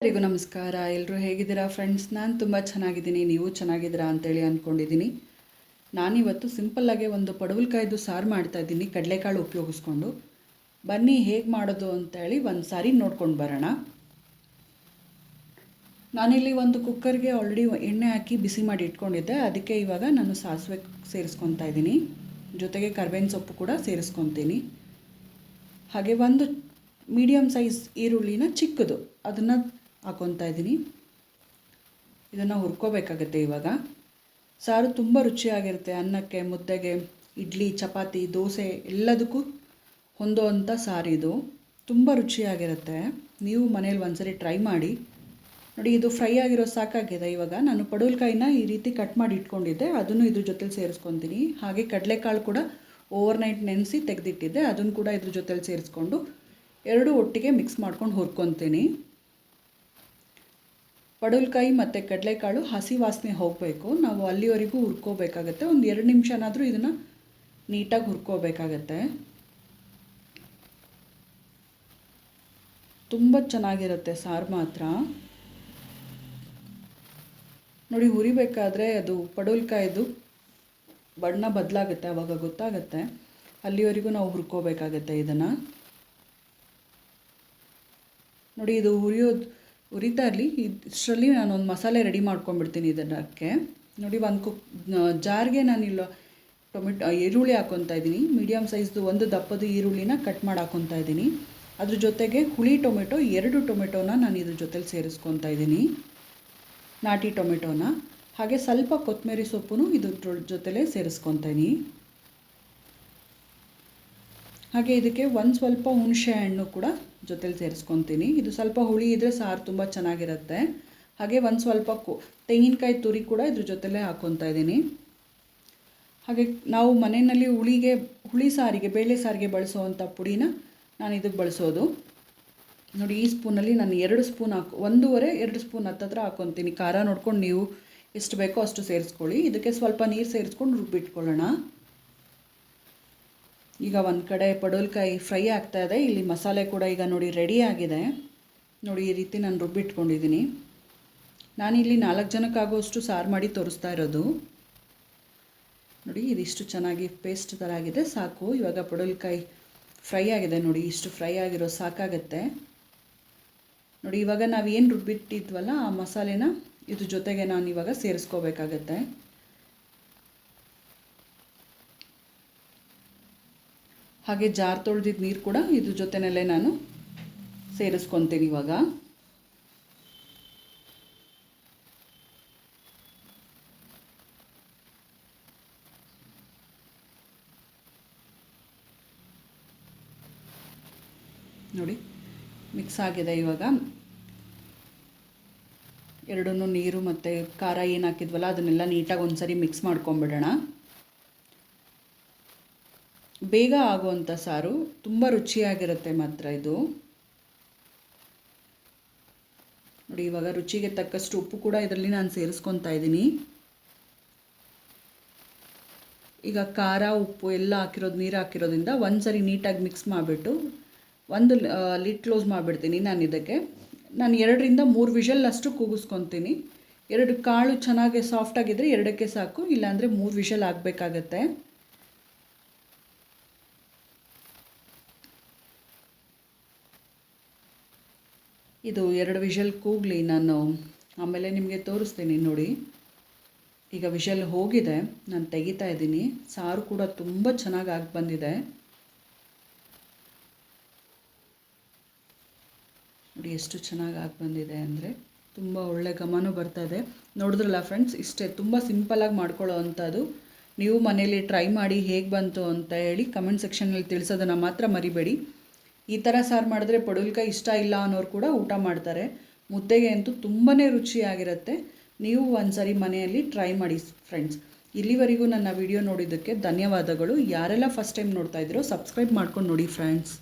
ಎಲ್ಲರಿಗೂ ನಮಸ್ಕಾರ. ಎಲ್ಲರೂ ಹೇಗಿದ್ದೀರಾ ಫ್ರೆಂಡ್ಸ್ ನಾನು ತುಂಬ ಚೆನ್ನಾಗಿದ್ದೀನಿ. ನೀವು ಚೆನ್ನಾಗಿದ್ದೀರಾ ಅಂತೇಳಿ ಅಂದ್ಕೊಂಡಿದ್ದೀನಿ ನಾನಿವತ್ತು ಸಿಂಪಲ್ಲಾಗೆ ಒಂದು ಪಡವಲ್ಕಾಯ್ದು ಸಾರು ಮಾಡ್ತಾ ಇದ್ದೀನಿ. ಕಡಲೆಕಾಳು ಉಪಯೋಗಿಸ್ಕೊಂಡು. ಬನ್ನಿ ಹೇಗೆ ಮಾಡೋದು ಅಂತೇಳಿ ಒಂದು ಸಾರಿ ನೋಡ್ಕೊಂಡು ಬರೋಣ. ನಾನಿಲ್ಲಿ ಒಂದು ಕುಕ್ಕರ್ಗೆ ಆಲ್ರೆಡಿ ಎಣ್ಣೆ ಹಾಕಿ ಬಿಸಿ ಮಾಡಿ ಇಟ್ಕೊಂಡಿದ್ದೆ. ಅದಕ್ಕೆ ಇವಾಗ ನಾನು ಸಾಸಿವೆ ಸೇರಿಸ್ಕೊತಾ ಇದ್ದೀನಿ. ಜೊತೆಗೆ ಕರ್ಬೇವಿನ ಸೊಪ್ಪು ಕೂಡ ಸೇರಿಸ್ಕೊತೀನಿ. ಹಾಗೆ ಒಂದು ಮೀಡಿಯಮ್ ಸೈಜ್ ಈರುಳ್ಳಿನ ಚಿಕ್ಕದು. ಅದನ್ನು ಹಾಕ್ಕೊತಾ ಇದ್ದೀನಿ. ಇದನ್ನು ಹುರ್ಕೋಬೇಕಾಗತ್ತೆ ಇವಾಗ. ಸಾರು ತುಂಬ ರುಚಿಯಾಗಿರುತ್ತೆ. ಅನ್ನಕ್ಕೆ, ಮುದ್ದೆಗೆ, ಇಡ್ಲಿ, ಚಪಾತಿ, ದೋಸೆ ಎಲ್ಲದಕ್ಕೂ ಹೊಂದೋವಂಥ ಸಾರು ಇದು. ತುಂಬ ರುಚಿಯಾಗಿರುತ್ತೆ. ನೀವು ಮನೇಲಿ ಒಂದ್ಸರಿ ಟ್ರೈ ಮಾಡಿ. ನೋಡಿ, ಇದು ಫ್ರೈ ಆಗಿರೋ ಸಾಕಾಗಿದೆ ಇವಾಗ. ನಾನು ಪಡವಲಕಾಯಿನ ಈ ರೀತಿ ಕಟ್ ಮಾಡಿ ಇಟ್ಕೊಂಡಿದ್ದೆ. ಅದನ್ನು ಇದ್ರ ಜೊತೆಲಿ ಸೇರಿಸ್ಕೊತೀನಿ. ಹಾಗೆ ಕಡಲೆಕಾಳು ಕೂಡ ಓವರ್ ನೈಟ್ ನೆನೆಸಿ ತೆಗೆದಿಟ್ಟಿದ್ದೆ. ಅದನ್ನು ಕೂಡ ಇದ್ರ ಜೊತೆಲಿ ಸೇರಿಸ್ಕೊಂಡು ಎರಡು ಒಟ್ಟಿಗೆ ಮಿಕ್ಸ್ ಮಾಡ್ಕೊಂಡು ಹುರ್ಕೊತೀನಿ. ಪಡವಲಕಾಯಿ ಮತ್ತು ಕಡಲೆಕಾಳು ಹಸಿ ವಾಸನೆ ಹೋಗಬೇಕು. ನಾವು ಅಲ್ಲಿವರೆಗೂ ಹುರ್ಕೋಬೇಕಾಗತ್ತೆ. ಒಂದು ಎರಡು ನಿಮಿಷನಾದರೂ ಇದನ್ನು ನೀಟಾಗಿ ಹುರ್ಕೋಬೇಕಾಗತ್ತೆ. ತುಂಬ ಚೆನ್ನಾಗಿರುತ್ತೆ ಸಾರು ಮಾತ್ರ. ನೋಡಿ, ಹುರಿಬೇಕಾದ್ರೆ ಅದು ಪಡವಲಕಾಯ್ದು ಬಣ್ಣ ಬದಲಾಗುತ್ತೆ ಆವಾಗ ಗೊತ್ತಾಗುತ್ತೆ. ಅಲ್ಲಿವರೆಗೂ ನಾವು ಹುರ್ಕೋಬೇಕಾಗತ್ತೆ ಇದನ್ನು. ನೋಡಿ, ಇದು ಹುರಿಯೋದು ಉರಿತಾ ಇರಲಿ. ಇದರಲ್ಲಿ ಒಂದು ಮಸಾಲೆ ರೆಡಿ ಮಾಡ್ಕೊಂಡ್ಬಿಡ್ತೀನಿ ಇದನ್ನಕ್ಕೆ ನೋಡಿ ಒಂದು ಕುಕ್ ಜಾರ್ಗೆ ಇಲ್ಲ ಟೊಮೆಟೊ ಈರುಳ್ಳಿ ಹಾಕ್ಕೊತಾ ಇದ್ದೀನಿ. ಮೀಡಿಯಮ್ ಸೈಜ್ದು ಒಂದು ದಪ್ಪದ ಈರುಳ್ಳಿನ ಕಟ್ ಮಾಡಿ ಹಾಕ್ಕೊತಾ ಇದ್ದೀನಿ. ಅದ್ರ ಜೊತೆಗೆ ಹುಳಿ ಟೊಮೆಟೊ, ಎರಡು ಟೊಮೆಟೊನ ನಾನು ಇದ್ರ ಜೊತೆಲಿ ಸೇರಿಸ್ಕೊತಾ ಇದ್ದೀನಿ. ನಾಟಿ ಟೊಮೆಟೊನ. ಹಾಗೆ ಸ್ವಲ್ಪ ಕೊತ್ತಂಬರಿ ಸೊಪ್ಪು ಇದ್ರ ಜೊತೆಲೇ ಇದ್ದೀನಿ. ಹಾಗೆ ಇದಕ್ಕೆ ಒಂದು ಸ್ವಲ್ಪ ಹುಣಸೆ ಹಣ್ಣು ಕೂಡ ಜೊತೆಲಿ ಸೇರಿಸ್ಕೊತೀನಿ. ಇದು ಸ್ವಲ್ಪ ಹುಳಿ ಇದ್ದರೆ ಸಾರು ತುಂಬ ಚೆನ್ನಾಗಿರುತ್ತೆ. ಹಾಗೆ ಒಂದು ಸ್ವಲ್ಪ ಕು, ತೆಂಗಿನಕಾಯಿ ತುರಿ ಕೂಡ ಇದ್ರ ಜೊತೆಲೇ ಹಾಕ್ಕೊತಾ ಇದ್ದೀನಿ. ಹಾಗೆ ನಾವು ಮನೆಯಲ್ಲಿ ಹುಳಿಗೆ, ಹುಳಿ ಸಾರಿಗೆ, ಬೇಳೆ ಸಾರಿಗೆ ಬಳಸುವಂಥ ಪುಡಿನ ನಾನು ಇದಕ್ಕೆ ಬಳಸೋದು. ನೋಡಿ ಈ ಸ್ಪೂನಲ್ಲಿ ನಾನು ಎರಡು ಸ್ಪೂನ್ ಹಾಕೊ, ಒಂದೂವರೆ, ಎರಡು ಸ್ಪೂನ್ ಹತ್ತತ್ರ ಹಾಕ್ಕೊತೀನಿ ಖಾರ ನೋಡ್ಕೊಂಡು ನೀವು ಎಷ್ಟು ಬೇಕೋ ಅಷ್ಟು ಸೇರಿಸ್ಕೊಳ್ಳಿ. ಇದಕ್ಕೆ ಸ್ವಲ್ಪ ನೀರು ಸೇರಿಸ್ಕೊಂಡು ರುಬ್ಬಿಟ್ಕೊಳ್ಳೋಣ. ಈಗ ಒಂದು ಕಡೆ ಪಡೋಲ್ಕಾಯಿ ಫ್ರೈ ಆಗ್ತಾ ಇದೆ. ಇಲ್ಲಿ ಮಸಾಲೆ ಕೂಡ ಈಗ ನೋಡಿ ರೆಡಿ ಆಗಿದೆ. ನೋಡಿ ಈ ರೀತಿ ನಾನು ರುಬ್ಬಿಟ್ಕೊಂಡಿದ್ದೀನಿ ನಾನಿಲ್ಲಿ ನಾಲ್ಕು ಜನಕ್ಕಾಗುವಷ್ಟು ಸಾರು ಮಾಡಿ ತೋರಿಸ್ತಾ ಇರೋದು. ನೋಡಿ, ಇದಿಷ್ಟು ಚೆನ್ನಾಗಿ ಪೇಸ್ಟ್ ಥರ ಆಗಿದೆ. ಸಾಕು. ಇವಾಗ ಪಡೋಲ್ಕಾಯಿ ಫ್ರೈ ಆಗಿದೆ ನೋಡಿ. ಇಷ್ಟು ಫ್ರೈ ಆಗಿರೋ ಸಾಕಾಗತ್ತೆ. ನೋಡಿ, ಇವಾಗ ನಾವು ಏನು ರುಬ್ಬಿಟ್ಟಿದ್ವಲ್ಲ, ಆ ಮಸಾಲೆನ, ಇದ್ರ ಜೊತೆಗೆ ನಾನು ಇವಾಗ ಸೇರಿಸ್ಕೋಬೇಕಾಗತ್ತೆ. ಹಾಗೆ ಜಾರ್ ತೊಳೆದಿದ್ದ ನೀರು ಕೂಡ ಇದ್ರ ಜೊತೆನಲ್ಲೇ ನಾನು ಸೇರಿಸ್ಕೊತೀನಿ ಇವಾಗ. ನೋಡಿ ಮಿಕ್ಸ್ ಆಗಿದೆ ಇವಾಗ. ಎರಡನ್ನೂ ನೀರು ಮತ್ತು ಖಾರ ಏನು ಹಾಕಿದ್ವಲ್ಲ ಅದನ್ನೆಲ್ಲ ನೀಟಾಗಿ ಒಂದ್ಸರಿ ಮಿಕ್ಸ್ ಮಾಡ್ಕೊಂಬಿಡೋಣ. ಬೇಗ ಆಗುವಂಥ ಸಾರು ತುಂಬ ರುಚಿಯಾಗಿರುತ್ತೆ ಮಾತ್ರ ಇದು. ನೋಡಿ, ಇವಾಗ ರುಚಿಗೆ ತಕ್ಕಷ್ಟು ಉಪ್ಪು ಕೂಡ ಇದರಲ್ಲಿ ನಾನು ಸೇರಿಸ್ಕೊತಾ ಇದ್ದೀನಿ ಈಗ ಖಾರ, ಉಪ್ಪು ಎಲ್ಲ ಹಾಕಿರೋದು, ನೀರು ಹಾಕಿರೋದ್ರಿಂದ ಒಂದು ಸರಿ ನೀಟಾಗಿ ಮಿಕ್ಸ್ ಮಾಡಿಬಿಟ್ಟು ಒಂದು ಲಿಟ್ ಕ್ಲೋಸ್ ಮಾಡಿಬಿಡ್ತೀನಿ ನಾನು ಇದಕ್ಕೆ. ನಾನು ಎರಡರಿಂದ ಮೂರು ವಿಷಲ್ ಅಷ್ಟು ಕೂಗಿಸ್ಕೊತೀನಿ. ಎರಡು ಕಾಳು ಚೆನ್ನಾಗಿ ಸಾಫ್ಟಾಗಿದ್ದರೆ ಎರಡಕ್ಕೆ ಸಾಕು, ಇಲ್ಲಾಂದರೆ ಮೂರು ವಿಷಲ್ ಆಗಬೇಕಾಗತ್ತೆ. ಇದು ಎರಡು ವಿಷಲ್ ಕೂಗಲಿ ನಾನು ಆಮೇಲೆ ನಿಮಗೆ ತೋರಿಸ್ತೀನಿ ನೋಡಿ. ಈಗ ವಿಷಲ್ ಹೋಗಿದೆ, ನಾನು ತೆಗಿತಾ ಇದ್ದೀನಿ. ಸಾರು ಕೂಡ ತುಂಬ ಚೆನ್ನಾಗಿ ಆಗಿ ಬಂದಿದೆ. ನೋಡಿ ಎಷ್ಟು ಚೆನ್ನಾಗಿ ಆಗಿ ಬಂದಿದೆ ಅಂದರೆ ತುಂಬ ಒಳ್ಳೆ ಬರ್ತಾ ಇದೆ. ನೋಡಿದ್ರಲ್ಲ ಫ್ರೆಂಡ್ಸ್, ಇಷ್ಟೇ ತುಂಬ ಸಿಂಪಲಾಗಿ ಮಾಡ್ಕೊಳ್ಳೋ ಅಂಥದ್ದು. ನೀವು ಮನೇಲಿ ಟ್ರೈ ಮಾಡಿ ಹೇಗೆ ಬಂತು ಅಂತ ಹೇಳಿ ಕಮೆಂಟ್ ಸೆಕ್ಷನಲ್ಲಿ ತಿಳಿಸೋದನ್ನು ಮಾತ್ರ ಮರಿಬೇಡಿ. ಈ ಥರ ಸಾರು ಮಾಡಿದ್ರೆ ಪಡವಲಕಾಯಿ ಇಷ್ಟ ಇಲ್ಲ ಅನ್ನೋರು ಕೂಡ ಊಟ ಮಾಡ್ತಾರೆ. ಮುದ್ದೆಗೆ ಅಂತೂ ತುಂಬಾ ರುಚಿಯಾಗಿರುತ್ತೆ. ನೀವು ಒಂದು ಸರಿ ಮನೆಯಲ್ಲಿ ಟ್ರೈ ಮಾಡಿ ಫ್ರೆಂಡ್ಸ್. ಇಲ್ಲಿವರೆಗೂ ನನ್ನ ವಿಡಿಯೋ ನೋಡಿದ್ದಕ್ಕೆ ಧನ್ಯವಾದಗಳು. ಯಾರೆಲ್ಲ ಫಸ್ಟ್ ಟೈಮ್ ನೋಡ್ತಾ ಇದ್ದೀರೋ ಸಬ್ಸ್ಕ್ರೈಬ್ ಮಾಡ್ಕೊಂಡು ನೋಡಿ ಫ್ರೆಂಡ್ಸ್.